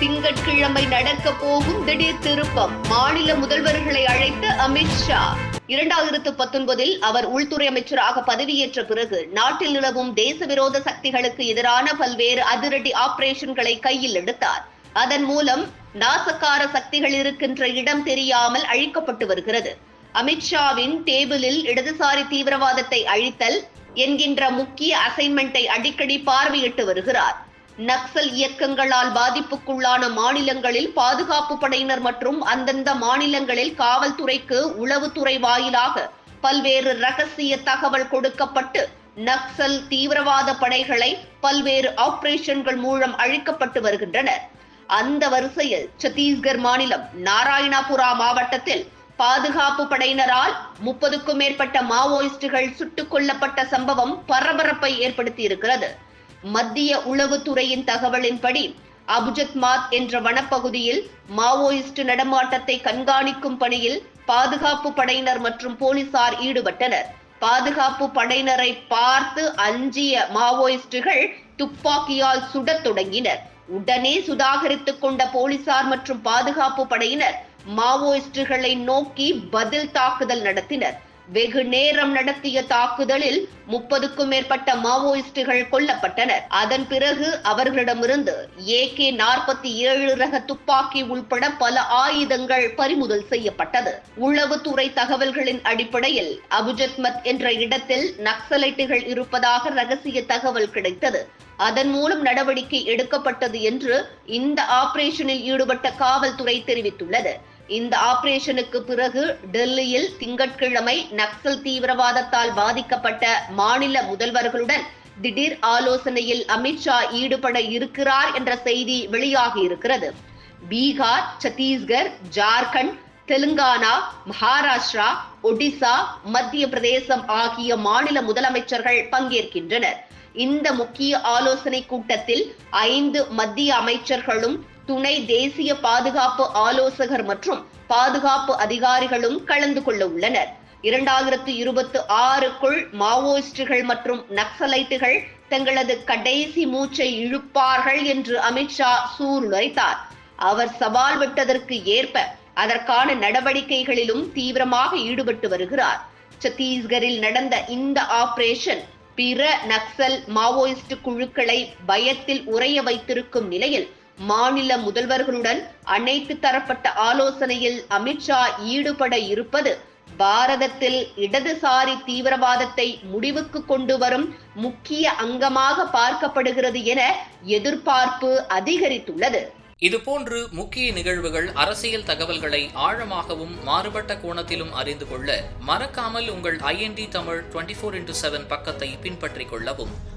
திங்கட்கிழமை நடக்க போகும் திடீர் திருப்பம். மாநில முதல்வர்களை அழைத்த அமித்ஷா இரண்டாயிரத்து பத்தொன்பதில் அவர் உள்துறை அமைச்சராக பதவியேற்ற பிறகு நாட்டில் நிலவும் தேசவிரோத சக்திகளுக்கு எதிரான பல்வேறு அதிரடி ஆபரேஷன்களை கையில் எடுத்தார். அதன் மூலம் நாசக்கார சக்திகள் இருக்கின்ற இடம் தெரியாமல் அழிக்கப்பட்டு வருகிறது. அமித்ஷாவின் டேபிளில் இடதுசாரி தீவிரவாதத்தை அழித்தல் என்கின்ற முக்கிய அசைன்மெண்டை அடிக்கடி பார்வையிட்டு வருகிறார். நக்சல் இயக்கங்களால் பாதிப்புக்குள்ளான மாநிலங்களில் பாதுகாப்பு படையினர் மற்றும் அந்தந்த மாநிலங்களில் காவல்துறைக்கு உளவுத்துறை வாயிலாக பல்வேறு ரகசிய தகவல் கொடுக்கப்பட்டு நக்சல் தீவிரவாத படைகளை பல்வேறு ஆபரேஷன்கள் மூலம் அழிக்கப்பட்டு வருகின்றனர் அந்த வரிசையில் சத்தீஸ்கர் மாநிலம் நாராயணபுரா மாவட்டத்தில் பாதுகாப்பு படையினரால் முப்பதுக்கும் மேற்பட்ட மாவோயிஸ்டுகள் சுட்டுக் கொல்லப்பட்ட சம்பவம் பரபரப்பை ஏற்படுத்தி இருக்கிறது மத்திய உளவுத்துறையின் தகவலின்படி அபுஜத்மாத் என்ற வனப்பகுதியில் மாவோயிஸ்ட் நடமாட்டத்தை கண்காணிக்கும் பணியில் பாதுகாப்பு படையினர் மற்றும் போலீசார் ஈடுபட்டனர். பாதுகாப்பு படையினரை பார்த்து அஞ்சிய மாவோயிஸ்டுகள் துப்பாக்கியால் சுடத் தொடங்கினர். உடனே சுதாகரித்துக் கொண்ட போலீசார் மற்றும் பாதுகாப்பு படையினர் மாவோயிஸ்டுகளை நோக்கி பதில் தாக்குதல் நடத்தினர். வெகு நேரம் நடத்திய தாக்குதலில் முப்பதுக்கும் மேற்பட்ட மாவோயிஸ்டுகள் கொல்லப்பட்டனர். அதன் பிறகு அவர்களிடமிருந்து ஏகே நாற்பத்தி ஏழு ரக துப்பாக்கி உள்பட பல ஆயுதங்கள் பறிமுதல் செய்யப்பட்டது. உளவுத்துறை தகவல்களின் அடிப்படையில் அபுஜத்மத் என்ற இடத்தில் நக்சலைட்டுகள் இருப்பதாக ரகசிய தகவல் கிடைத்தது. அதன் மூலம் நடவடிக்கை எடுக்கப்பட்டது என்று இந்த ஆபரேஷனில் ஈடுபட்ட காவல்துறை தெரிவித்துள்ளது. இந்த ஆபரேஷனுக்கு பிறகு டெல்லியில் திங்கட்கிழமை நக்சல் தீவிரவாதத்தால் பாதிக்கப்பட்ட மாநில முதல்வர்களுடன் திடீர் ஆலோசனையில் அமித்ஷா ஈடுபட இருக்கிறார் என்ற செய்தி வெளியாகி இருக்கிறது. பீகார் சத்தீஸ்கர் ஜார்க்கண்ட் தெலுங்கானா மகாராஷ்டிரா ஒடிசா மத்திய பிரதேசம் ஆகிய மாநில முதலமைச்சர்கள் பங்கேற்கின்றனர். இந்த முக்கிய ஆலோசனை கூட்டத்தில் ஐந்து மத்திய அமைச்சர்களும் துணை தேசிய பாதுகாப்பு ஆலோசகர் மற்றும் பாதுகாப்பு அதிகாரிகளும் கலந்து கொள்ள உள்ளனர். இரண்டாயிரத்து இருபத்தி ஆறுக்குள் மாவோயிஸ்டுகள் மற்றும் நக்சலைட்டுகள் தங்களது கடைசி மூச்சை இழுப்பார்கள் என்று அமித்ஷா சூளுரைத்தார். அவர் சவால் விட்டதற்கு ஏற்ப அதற்கான நடவடிக்கைகளிலும் தீவிரமாக ஈடுபட்டு வருகிறார். சத்தீஸ்கரில் நடந்த இந்த ஆபரேஷன் பிற நக்சல் மாவோயிஸ்ட் குழுக்களை பயத்தில் உறைய வைத்திருக்கும் நிலையில் மாநில முதல்வர்களுடன் அனைத்து தரப்பட்ட ஆலோசனையில் அமித்ஷா ஈடுபட இருப்பது பாரதத்தில் இடதுசாரி தீவிரவாதத்தை முடிவுக்கு கொண்டு வரும் முக்கிய அங்கமாக பார்க்கப்படுகிறது என எதிர்பார்ப்பு அதிகரித்துள்ளது. இதுபோன்று முக்கிய நிகழ்வுகள் அரசியல் தகவல்களை ஆழமாகவும் மாறுபட்ட கோணத்திலும் அறிந்து கொள்ள மறக்காமல் உங்கள் IND Tamil twenty four into seven பக்கத்தை பின்பற்றிக் கொள்ளவும்.